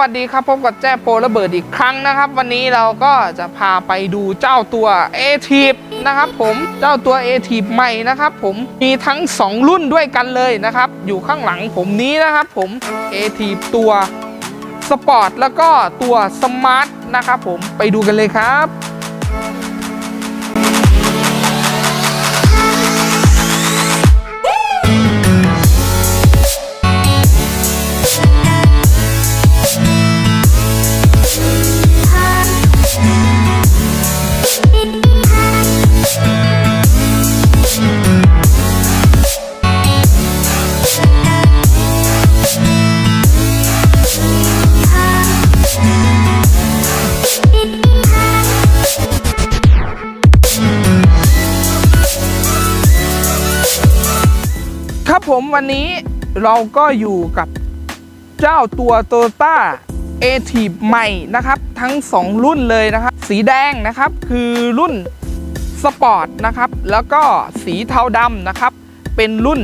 วัสดีครับพบกับแจ้โปรระเบิดอีกครั้งนะครับ วันนี้เราก็จะพาไปดูเจ้าตัว a t i p นะครับผมเจ้าตัว a t i p ใหม่นะครับผมมีทั้ง 2 รุ่นด้วยกันเลยนะครับ อยู่ข้างหลังผมนี้นะครับผม a t i p ตัวสปอร์ตแล้วก็ตัวสมาร์ทนะครับผมไปดูกันเลยครับ ผมวันนี้เราก็อยู่กับเจ้าตัวโตโยต้าเอทีใหม่นะครับ ทั้ง 2 รุ่นเลยนะครับ สีแดงนะครับคือรุ่นสปอร์ตนะครับ แล้วก็สีเทาดำนะครับ เป็นรุ่น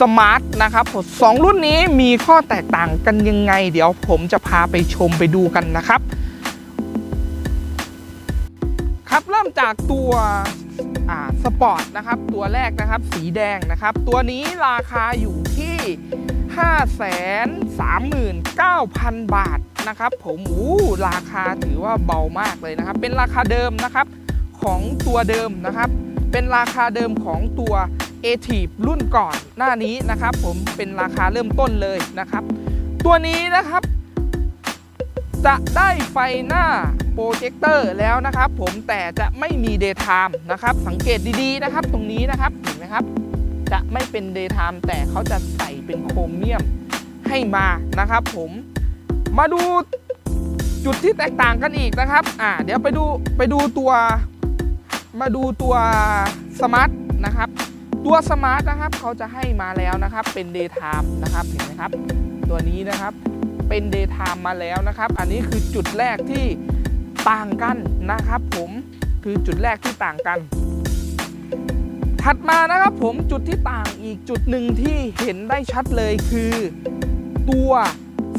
สมาร์ทนะครับสองรุ่นนี้มีข้อแตกต่างกันยังไง เดี๋ยวผมจะพาไปชมไปดูกันนะครับ ครับ เริ่มจากตัวอ่าสปอร์ตนะครับ ตัวแรกนะครับ สีแดงนะครับ ตัวนี้ราคาอยู่ที่ 539,000 บาทนะครับ ผมอู้ราคาถือว่าเบามากเลยนะครับ เป็นราคาเดิมนะครับของตัวเดิมนะครับ เป็นราคาเดิมของตัว a t i v รุ่นก่อนหน้านี้นะครับ ผมเป็นราคาเริ่มต้นเลยนะครับ ตัวนี้นะครับ จะได้ไฟหน้าโปรเจคเตอร์แล้วนะครับ ผมแต่จะไม่มี Daytime นะครับ สังเกตดีๆนะครับ ตรงนี้นะครับเห็นไหมครับ จะไม่เป็น Daytime แต่เขาจะใส่เป็นโครเมียมให้มานะครับ ผมมาดูจุดที่แตกต่างกันอีกนะครับ อ่า เดี๋ยวไปดูไปดูตัว มาดูตัวสมาร์ทนะครับ ตัวสมาร์ทนะครับเขาจะให้มาแล้วนะครับ เป็น Daytime นะครับ เห็นไหมครับ ตัวนี้นะครับ เป็น Daytime มาแล้วนะครับ อันนี้คือจุดแรกที่ต่างกันนะครับ ผมคือจุดแรกที่ต่างกัน ถัดมานะครับผมจุดที่ต่างอีกจุดหนึ่งที่เห็นได้ชัดเลยคือตัว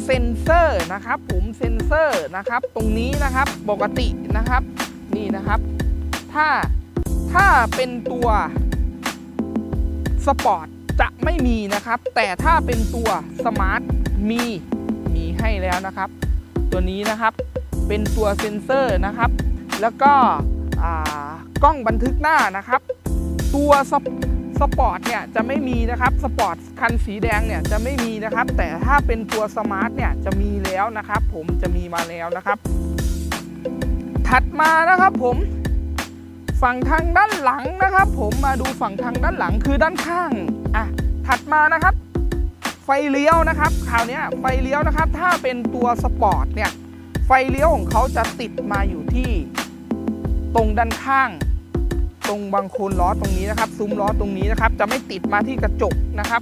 เซนเซอร์นะครับ ผมเซนเซอร์นะครับ ตรงนี้นะครับปกตินะครับ นี่นะครับ ถ้าถ้าเป็นตัวสปอร์ตจะไม่มีนะครับ แต่ถ้าเป็นตัวสมาร์ทมีมี ให้แล้วนะครับ ตัวนี้นะครับเป็นตัวเซ็นเซอร์นะครับ แล้วก็กล้องบันทึกหน้านะครับ ตัวสปสปอร์ตเนี่ยจะไม่มีนะครับสปอร์ตคันสีแดงเนี่ยจะไม่มีนะครับ แต่ถ้าเป็นตัวสมาร์ทเนี่ยจะมีแล้วนะครับ ผมจะมีมาแล้วนะครับ ถัดมานะครับผมฝั่งทางด้านหลังนะครับ ผมมาดูฝั่งทางด้านหลังคือด้านข้างอะถัดมานะครับ ไฟเลี้ยวนะครับคราวนี้ไฟเลี้ยวนะครับ ถ้าเป็นตัวสปอร์ตเนี่ย ไฟเลี้ยวของเขาจะติดมาอยู่ที่ตรงด้านข้าง ตรงบางโคนล้อตรงนี้นะครับ ซุ้มล้อตรงนี้นะครับ จะไม่ติดมาที่กระจกนะครับ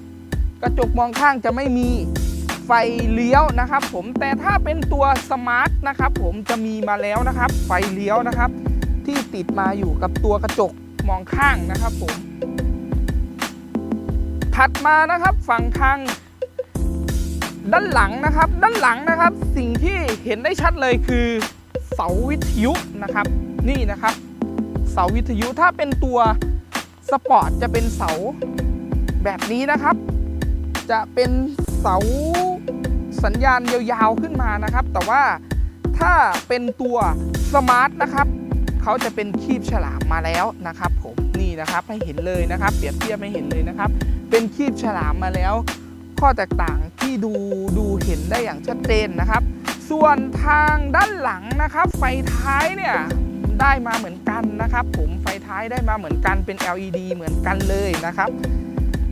กระจกมองข้างจะไม่มีไฟเลี้ยวนะครับ ผมแต่ถ้าเป็นตัวสมาร์ทนะครับ ผมจะมีมาแล้วนะครับ ไฟเลี้ยวนะครับ ที่ติดมาอยู่กับตัวกระจกมองข้างนะครับผมถัดมานะครับฝั่งทาง ด้านหลังนะครับ ด้านหลังนะครับ สิ่งที่เห็นได้ชัดเลยคือ เสาวิทยุนะครับ นี่นะครับ เสาวิทยุถ้าเป็นตัวสปอร์ตจะเป็นเสาแบบนี้นะครับ จะเป็นเสาสัญญาณยาวๆขึ้นมานะครับ แต่ว่าถ้าเป็นตัวสมาร์ทนะครับเขาจะเป็นคีบฉลามมาแล้วนะครับ ผมนี่นะครับให้เห็นเลยนะครับ เปรียบเทียบให้เห็นเลยนะครับ เป็นคีบฉลามมาแล้ว ข้อแตกต่างที่ดูดูเห็นได้อย่างชัดเจนนะครับ ส่วนทางด้านหลังนะครับ ไฟท้ายเนี่ยได้มาเหมือนกันนะครับ ผมไฟท้ายได้มาเหมือนกันเป็น LED เหมือนกันเลยนะครับ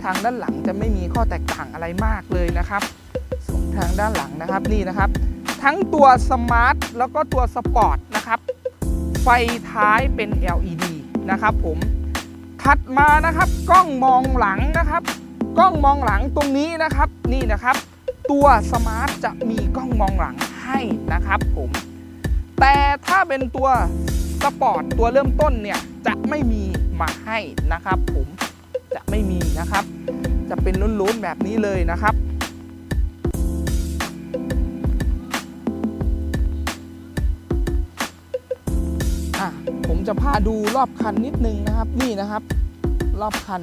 ทางด้านหลังจะไม่มีข้อแตกต่างอะไรมากเลยนะครับส่วนทางด้านหลังนะครับนี่นะครับ ทั้งตัวสมาร์ทแล้วก็ตัวสปอร์ตนะครับ ไฟท้ายเป็น LED นะครับ ผมถัดมานะครับกล้องมองหลังนะครับ กล้องมองหลังตรงนี้นะครับนี่นะครับ ตัวสมาร์ทจะมีกล้องมองหลังให้นะครับผมแต่ถ้าเป็นตัวสปอร์ตตัวเริ่มต้นเนี่ยจะไม่มีมาให้นะครับ ผมจะไม่มีนะครับ จะเป็นลุ้นๆแบบนี้เลยนะครับผมจะพาดูรอบคันนิดนึงนะครับนี่นะครับ รอบคัน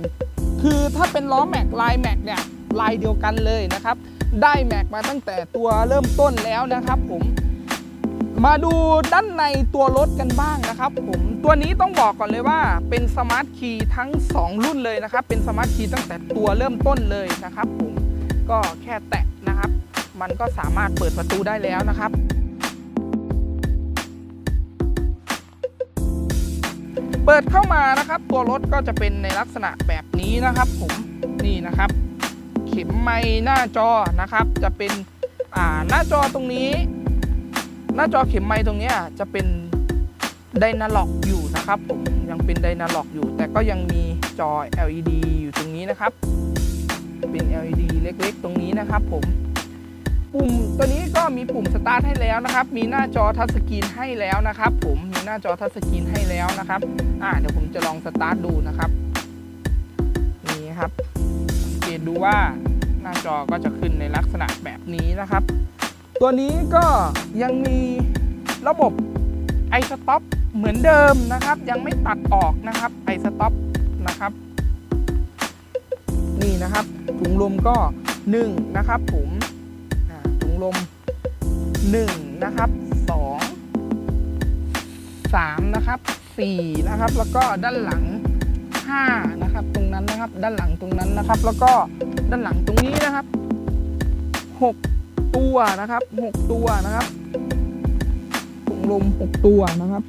คือถ้าเป็นล้อแม็กลายแม็กเนี่ยลายเดียวกันเลยนะครับ ได้แม็กมาตั้งแต่ตัวเริ่มต้นแล้วนะครับผมมาดูด้านในตัวรถกันบ้างนะครับผมตัวนี้ต้องบอกก่อนเลยว่าเป็นสมาร์ทคีย์ทั้ง 2 รุ่นเลยนะครับ เป็นสมาร์ทคีย์ตั้งแต่ตัวเริ่มต้นเลยนะครับผมก็แค่แตะนะครับ มันก็สามารถเปิดประตูได้แล้วนะครับ เปิดเข้ามานะครับ ตัวรถก็จะเป็นในลักษณะแบบนี้นะครับผมนี่นะครับ เข็มไม้หน้าจอนะครับ จะเป็นอ่าหน้าจอตรงนี้ หน้าจอเข็มไม้ตรงนี้จะเป็นไดนาล็อกอยู่นะครับผมยังเป็นไดนาล็อกอยู่ แต่ก็ยังมีจอ LED อยู่ตรงนี้นะครับ เป็น LED เล็กๆ ตรงนี้นะครับผม ปุ่มตัวนี้ก็มีปุ่มสตาร์ทให้แล้วนะครับ มีหน้าจอทัชสกรีนให้แล้วนะครับ ผมมีหน้าจอทัชสกรีนให้แล้วนะครับอ่าเดี๋ยวผมจะลองสตาร์ทดูนะครับนี่ครับสังเกตดูว่าหน้าจอก็จะขึ้นในลักษณะแบบนี้นะครับ ตัวนี้ก็ยังมีระบบ i stop เหมือนเดิมนะครับ ยังไม่ตัดออกนะครับ i stop นะครับ นี่นะครับถุงลมก็1นะครับผม ลม 1 นะครับ 2 3 นะครับ 4 นะครับ แล้วก็ด้านหลัง 5 นะครับ ตรงนั้นนะครับ ด้านหลังตรงนั้นนะครับ แล้วก็ด้านหลังตรงนี้นะครับ 6 ตัวนะครับ 6 ตัวนะครับถุงลม 6 ตัวนะครับ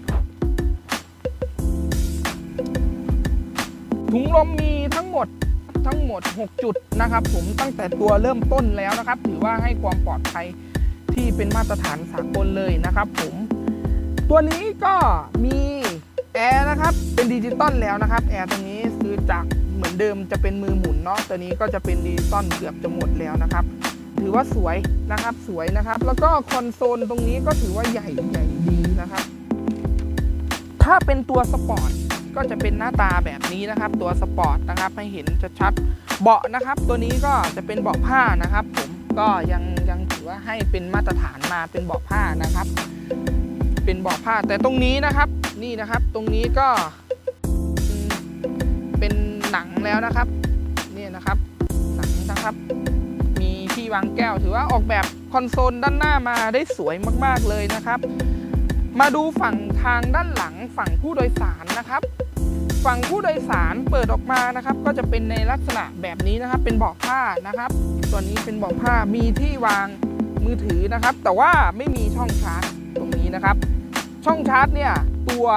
ถุงลมมีทั้งหมด ทั้งหมด 6 จุดนะครับ ผมตั้งแต่ตัวเริ่มต้นแล้วนะครับ ถือว่าให้ความปลอดภัยที่เป็นมาตรฐานสากลเลยนะครับ ผมตัวนี้ก็มีแอร์นะครับเป็นดิจิตอลแล้วนะครับแอร์ตัวนี้ซื้อจากเหมือนเดิมจะเป็นมือหมุนเนาะตัวนี้ก็จะเป็นดิจิตอลเกือบจะหมดแล้วนะครับ ถือว่าสวยนะครับสวยนะครับ แล้วก็คอนโซลตรงนี้ก็ถือว่าใหญ่ใหญ่ดีนะครับ ถ้าเป็นตัวสปอร์ต ก็จะเป็นหน้าตาแบบนี้นะครับ ตัวสปอร์ตนะครับให้เห็นชัดๆเบาะนะครับ ตัวนี้ก็จะเป็นเบาะผ้านะครับ ผมก็ยังยังถือว่าให้เป็นมาตรฐานมาเป็นเบาะผ้านะครับ เป็นเบาะผ้าแต่ตรงนี้นะครับ นี่นะครับ ตรงนี้ก็เป็นหนังแล้วนะครับนี่นะครับ หนังนะครับ มีที่วางแก้วถือว่าออกแบบคอนโซลด้านหน้ามาได้สวยมาก ๆเลยนะครับ มาดูฝั่งทางด้านหลังฝั่งผู้โดยสารนะครับ ฝั่งผู้โดยสารเปิดออกมานะครับ ก็จะเป็นในลักษณะแบบนี้นะครับ เป็นเบาะผ้านะครับตัวนี้เป็นเบาะผ้ามีที่วางมือถือนะครับ แต่ว่าไม่มีช่องชาร์จตรงนี้นะครับ ช่องชาร์จเนี่ยตัว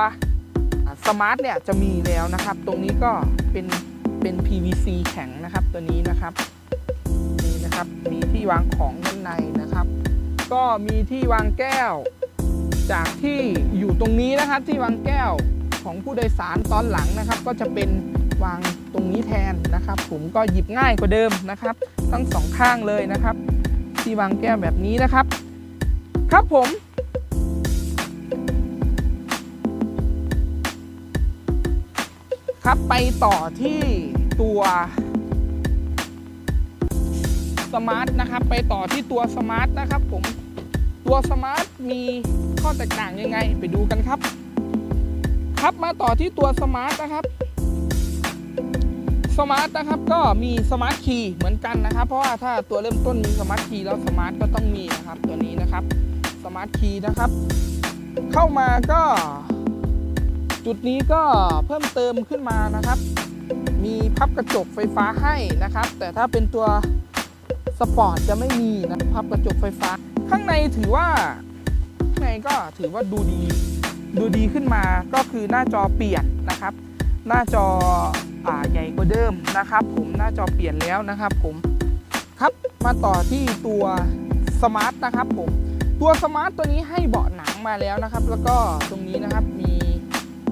สมาร์ทเนี่ยจะมีแล้วนะครับ ตรงนี้ก็เป็นเป็น PVC แข็งนะครับตัวนี้นะครับนี่นะครับมีที่วางของด้านในนะครับ ก็มีที่วางแก้ว จากที่อยู่ตรงนี้นะครับที่วางแก้วของผู้โดยสารตอนหลังนะครับ ก็จะเป็นวางตรงนี้แทนนะครับ ผมก็หยิบง่ายกว่าเดิมนะครับ ทั้งสองข้างเลยนะครับ ที่วางแก้วแบบนี้นะครับ ครับผมครับไปต่อที่ตัวสมาร์ทนะครับ ไปต่อที่ตัวสมาร์ทนะครับ ผม ตัวสมาร์ทมีข้อแตกต่างยังไงไปดูกันครับ ครับมาต่อที่ตัวสมาร์ทนะครับสมาร์ทนะครับก็มีสมาร์ทคีย์เหมือนกันนะครับ เพราะว่าถ้าตัวเริ่มต้นมีสมาร์ทคีย์แล้วสมาร์ทก็ต้องมีนะครับตัวนี้นะครับสมาร์ทคีย์นะครับ เข้ามาก็ จุดนี้ก็เพิ่มเติมขึ้นมานะครับ มีพับกระจกไฟฟ้าให้นะครับ แต่ถ้าเป็นตัวสปอร์ตจะไม่มีนะพับกระจกไฟฟ้า ข้างในถือว่าข้างในก็ถือว่าดูดีดูดีขึ้นมาก็คือหน้าจอเปลี่ยนนะครับ หน้าจออ่าใหญ่กว่าเดิมนะครับ ผมหน้าจอเปลี่ยนแล้วนะครับผมครับมาต่อที่ตัวสมาร์ทนะครับผมตัวสมาร์ทตัวนี้ให้เบาะหนังมาแล้วนะครับ แล้วก็ตรงนี้นะครับมี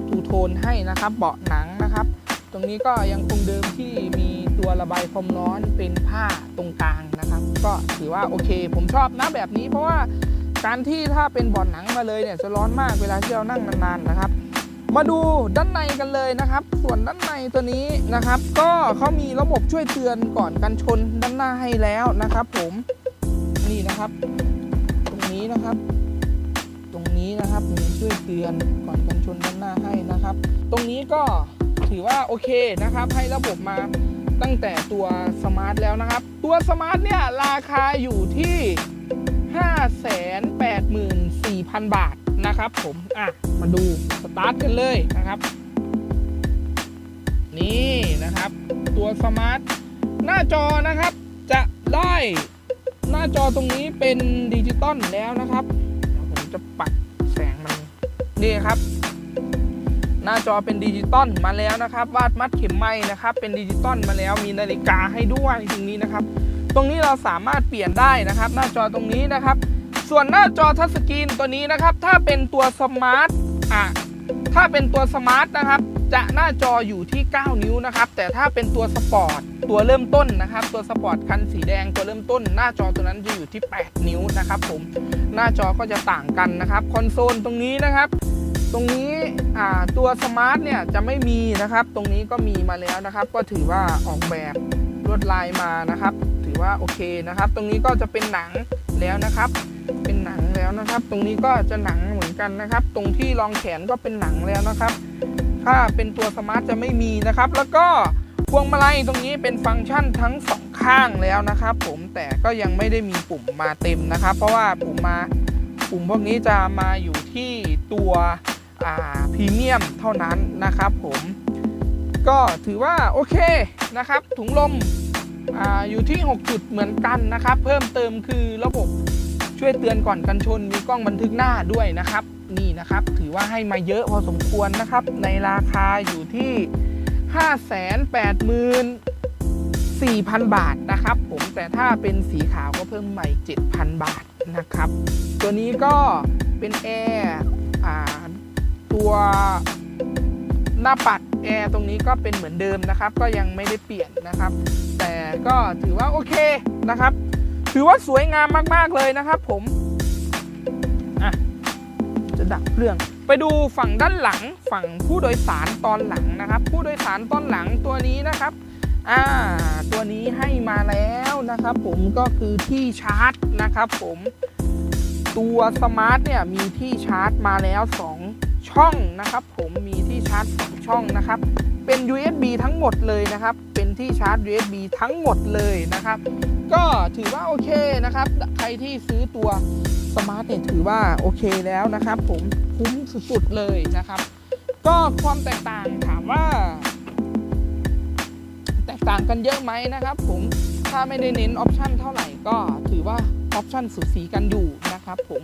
ทูโทนให้นะครับเบาะหนังนะครับ ตรงนี้ก็ยังคงเดิมที่มีตัวระบายความร้อนเป็นผ้าตรงกลาง นะครับ ก็ถือว่าโอเค ผมชอบนะแบบนี้ เพราะว่าการที่ถ้าเป็นเบาะหนังมาเลยเนี่ยจะร้อนมากเวลาที่เรานั่งนานๆนะครับ มาดูด้านในกันเลยนะครับ ส่วนด้านในตัวนี้นะครับ ก็เขามีระบบช่วยเตือนก่อนกันชนด้านหน้าให้แล้วนะครับ ผมนี่นะครับ ตรงนี้นะครับ ตรงนี้นะครับมีช่วยเตือนก่อนกันชนด้านหน้าให้นะครับ ตรงนี้ก็ถือว่าโอเคนะครับ ให้ระบบมา ตั้งแต่ตัวสมาร์ทแล้วนะครับ ตัวสมาร์ทเนี่ยราคาอยู่ที่ 584,000 บาทนะครับผม อะ มาดูสตาร์ทกันเลยนะครับ นี่นะครับ ตัวสมาร์ทหน้าจอนะครับจะได้หน้าจอตรงนี้เป็นดิจิตอลแล้วนะครับผมจะปัดแสงมันนี่ครับ หน้าจอเป็นดิจิตอลมาแล้วนะครับ วาดมัดเข็มไม้นะครับ เป็นดิจิตอลมาแล้วมีนาฬิกาให้ด้วยตรงนี้นะครับ ตรงนี้เราสามารถเปลี่ยนได้นะครับ หน้าจอตรงนี้นะครับ ส่วนหน้าจอทัชสกรีนตัวนี้นะครับ ถ้าเป็นตัวสมาร์ทอะถ้าเป็นตัวสมาร์ทนะครับ จะหน้าจออยู่ที่ 9 นิ้วนะครับ แต่ถ้าเป็นตัวสปอร์ตตัวเริ่มต้นนะครับ ตัวสปอร์ตคันสีแดงตัวเริ่มต้น หน้าจอตัวนั้นจะอยู่ที่ 8 นิ้วนะครับ ผม หน้าจอก็จะต่างกันนะครับ คอนโซลตรงนี้นะครับ ตรงนี้ตัวสมาร์ทเนี่ยจะไม่มีนะครับ ตรงนี้ก็มีมาแล้วนะครับ ก็ถือว่าออกแบบลวดลายมานะครับ ถือว่าโอเคนะครับ ตรงนี้ก็จะเป็นหนังแล้วนะครับ เป็นหนังแล้วนะครับ ตรงนี้ก็จะหนังเหมือนกันนะครับ ตรงที่รองแขนก็เป็นหนังแล้วนะครับ ถ้าเป็นตัวสมาร์ทจะไม่มีนะครับ แล้วก็พวงมาลัยตรงนี้เป็นฟังก์ชันทั้งสองข้างแล้วนะครับ ผมแต่ก็ยังไม่ได้มีปุ่มมาเต็มนะครับ เพราะว่าปุ่มมาปุ่มพวกนี้จะมาอยู่ที่ตัว พรีเมียมเท่านั้นนะครับผมก็ถือว่าโอเคนะครับถุงลมออยู่ที่ 6 จุดเหมือนกันนะครับ เพิ่มเติมคือระบบช่วยเตือนก่อนกันชนมีกล้องบันทึกหน้าด้วยนะครับนี่นะครับถือว่าให้มาเยอะพอสมควรนะครับ ในราคาอยู่ที่ 584,000 บาทนะครับผมแต่ถ้าเป็นสีขาวก็เพิ่มใหม่ 7,000 บาทนะครับ ตัวนี้ก็เป็นแอร์ ตัวหน้าปัดแอร์ตรงนี้ก็เป็นเหมือนเดิมนะครับ ก็ยังไม่ได้เปลี่ยนนะครับ แต่ก็ถือว่าโอเคนะครับ ถือว่าสวยงามมากๆเลยนะครับ ผมอะจะดับเครื่อง ไปดูฝั่งด้านหลังฝั่งผู้โดยสารตอนหลังนะครับ ผู้โดยสารตอนหลังตัวนี้นะครับอ่าตัวนี้ให้มาแล้วนะครับ ผมก็คือที่ชาร์จนะครับ ผมตัวสมาร์ทเนี่ยมีที่ชาร์จมาแล้ว 2 ช่องนะครับผมมีที่ชาร์จสองช่องนะครับ เป็น USB ทั้งหมดเลยนะครับ เป็นที่ชาร์จ USB ทั้งหมดเลยนะครับ ก็ถือว่าโอเคนะครับ ใครที่ซื้อตัวสมาร์ทเนี่ยถือว่าโอเคแล้วนะครับ ผมคุ้มสุดๆเลยนะครับ ก็ความแตกต่างถามว่า แตกต่างกันเยอะไหมนะครับ ผมถ้าไม่ได้เน้นออปชันเท่าไหร่ก็ถือว่าออปชันสูสีกันอยู่นะครับ ผม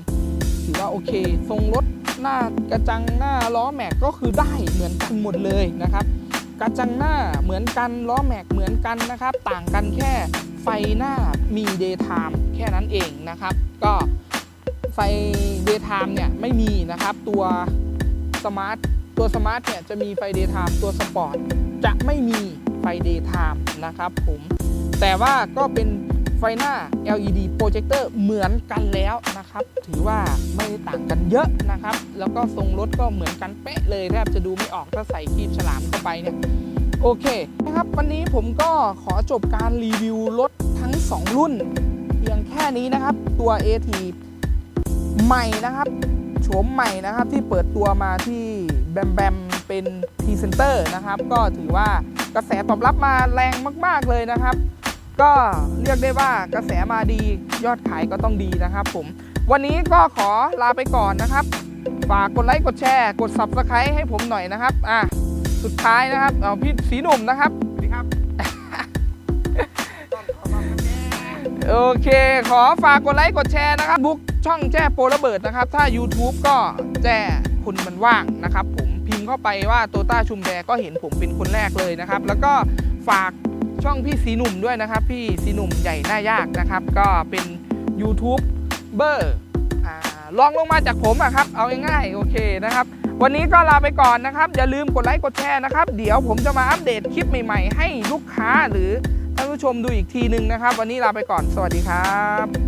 ถือว่าโอเค ทรงรถ หน้ากระจังหน้าล้อแม็กก็คือได้เหมือนกันหมดเลยนะครับ กระจังหน้าเหมือนกันล้อแม็กเหมือนกันนะครับ ต่างกันแค่ไฟหน้ามี Daytime แค่นั้นเองนะครับ ก็ไฟ Daytime เนี่ยไม่มีนะครับ ตัวสมาร์ทตัวสมาร์ทเนี่ยจะมีไฟ Daytime ตัวสปอร์ตจะไม่มีไฟ Daytime นะครับผมแต่ว่าก็เป็น ไฟหน้า LED โปรเจคเตอร์เหมือนกันแล้วนะครับ ถือว่าไม่ได้ต่างกันเยอะนะครับ แล้วก็ทรงรถก็เหมือนกันเป๊ะเลยแทบจะดูไม่ออกถ้าใส่ครีบฉลามเข้าไปเนี่ยโอเคนะครับ วันนี้ผมก็ขอจบการรีวิวรถทั้ง 2 รุ่น เพียงแค่นี้นะครับ ตัว a t ใหม่นะครับโฉมใหม่นะครับที่เปิดตัวมาที่แบมแบมเป็นพรีเซนเตอร์นะครับ ก็ถือว่ากระแสตอบรับมาแรงมาก ๆ เลยนะครับ ก็เรียกได้ว่ากระแสมาดียอดขายก็ต้องดีนะครับผม วันนี้ก็ขอลาไปก่อนนะครับ ฝากกดไลค์กดแชร์ กด Subscribe ให้ผมหน่อยนะครับอะสุดท้ายนะครับเอาพี่สีหนุ่มนะครับสวัสดีครับ โอเค ขอฝากกดไลค์กดแชร์นะครับบุ๊กช่องแจ้โปรระเบิดนะครับ ถ้า YouTube ก็แจ้คุณมันว่างนะครับ ผมพิมพ์เข้าไปว่าโตต้าชุมแพก็เห็นผมเป็นคนแรกเลยนะครับ แล้วก็ฝาก ช่องพี่สีหนุ่มด้วยนะครับ พี่สีหนุ่มใหญ่หน้ายากนะครับ ก็เป็น YouTube เบอร์ลองลงมาจากผมอะครับ เอาง่ายๆโอเคนะครับ วันนี้ก็ลาไปก่อนนะครับ อย่าลืมกดไลค์กดแชร์นะครับ เดี๋ยวผมจะมาอัปเดตคลิปใหม่ๆ ให้ลูกค้าหรือท่านผู้ชมดูอีกทีหนึ่งนะครับ วันนี้ลาไปก่อนสวัสดีครับ